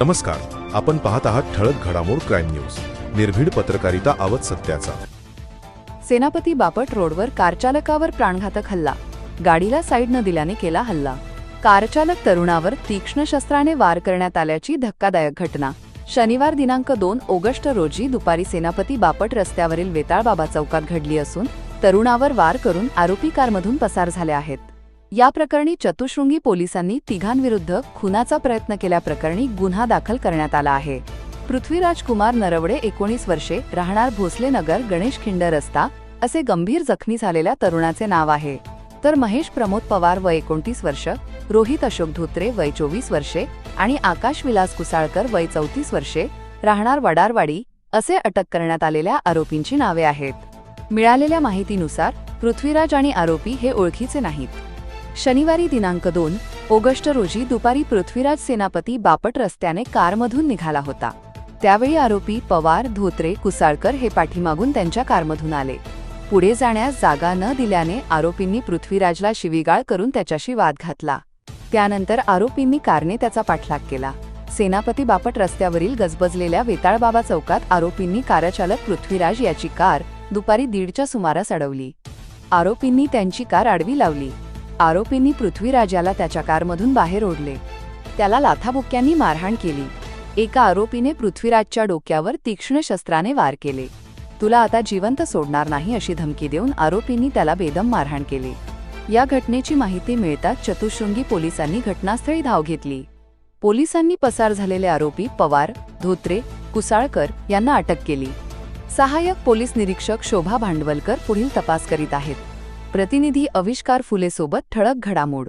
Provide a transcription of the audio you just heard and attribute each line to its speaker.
Speaker 1: नमस्कार आपण पाहत आहात ठळक घडामोड क्राईम न्यूज. निर्भीड पत्रकारिता आवत सत्याचा.
Speaker 2: सेनापती बापट रोडवर कारचालकावर प्राणघातक हल्ला. गाडीला साईड न दिल्याने केला हल्ला. कारचालक तरुणावर तीक्ष्ण शस्त्राने वार करण्यात आल्याची धक्कादायक घटना. शनिवार दिनांक दोन ऑगस्ट रोजी दुपारी सेनापती बापट रस्त्यावरील वेताळबाबा चौकात घडली असून तरुणावर वार करून आरोपी कारमधून पसार झाले आहेत. या प्रकरणी चतुशृंगी पोलिसांनी तिघांविरुद्ध खुनाचा प्रयत्न केल्याप्रकरणी गुन्हा दाखल करण्यात आला आहे. पृथ्वीराज कुमार नरवडे एकोणीस वर्षे राहणार भोसले नगर गणेश खिंड रस्ता असे गंभीर जखमी झालेल्या तरुणाचे नाव आहे. तर महेश प्रमोद पवार वय एकोणतीस वर्ष रोहित अशोक धोत्रे वय चोवीस वर्षे आणि आकाश विलास कुसाळकर वय चौतीस वर्षे राहणार वडारवाडी असे अटक करण्यात आलेल्या आरोपींची नावे आहेत. मिळालेल्या माहितीनुसार पृथ्वीराज आणि आरोपी हे ओळखीचे नाहीत. शनिवारी दिनांक दोन ऑगस्ट रोजी दुपारी पृथ्वीराज सेनापती बापट रस्त्याने कारमधून निघाला होता. त्यावेळी आरोपी पवार धोत्रे कुसाळकर हे पाठीमागून त्यांच्या कारमधून आले. पुढे जाण्यास जागा न दिल्याने आरोपींनी पृथ्वीराजला शिवीगाळ करून त्याच्याशी वाद घातला. त्यानंतर आरोपींनी कारने त्याचा पाठलाग केला. सेनापती बापट रस्त्यावरील गजबजलेल्या वेताळबाबा चौकात आरोपींनी कारचालक पृथ्वीराज याची कार दुपारी दीडच्या सुमारास अडवली. आरोपींनी त्यांची कार आडवी लावली. आरोपींनी पृथ्वीराजाला त्याच्या कारमधून बाहेर ओढले. त्याला लाथाबुक्यांनी मारहाण केली. एका आरोपीने पृथ्वीराजच्या डोक्यावर तीक्ष्ण शस्त्राने वार केले. तुला आता जिवंत सोडणार नाही अशी धमकी देऊन आरोपींनी त्याला बेदम मारहाण केले. या घटनेची माहिती मिळताच चतुशृंगी पोलिसांनी घटनास्थळी धाव घेतली. पोलिसांनी पसार झालेले आरोपी पवार धोत्रे कुसाळकर यांना अटक केली. सहाय्यक पोलीस निरीक्षक शोभा भांडवलकर पुढील तपास करीत आहेत. प्रतिनिधी अविष्कार फुलेसोबत ठळक घडामोड.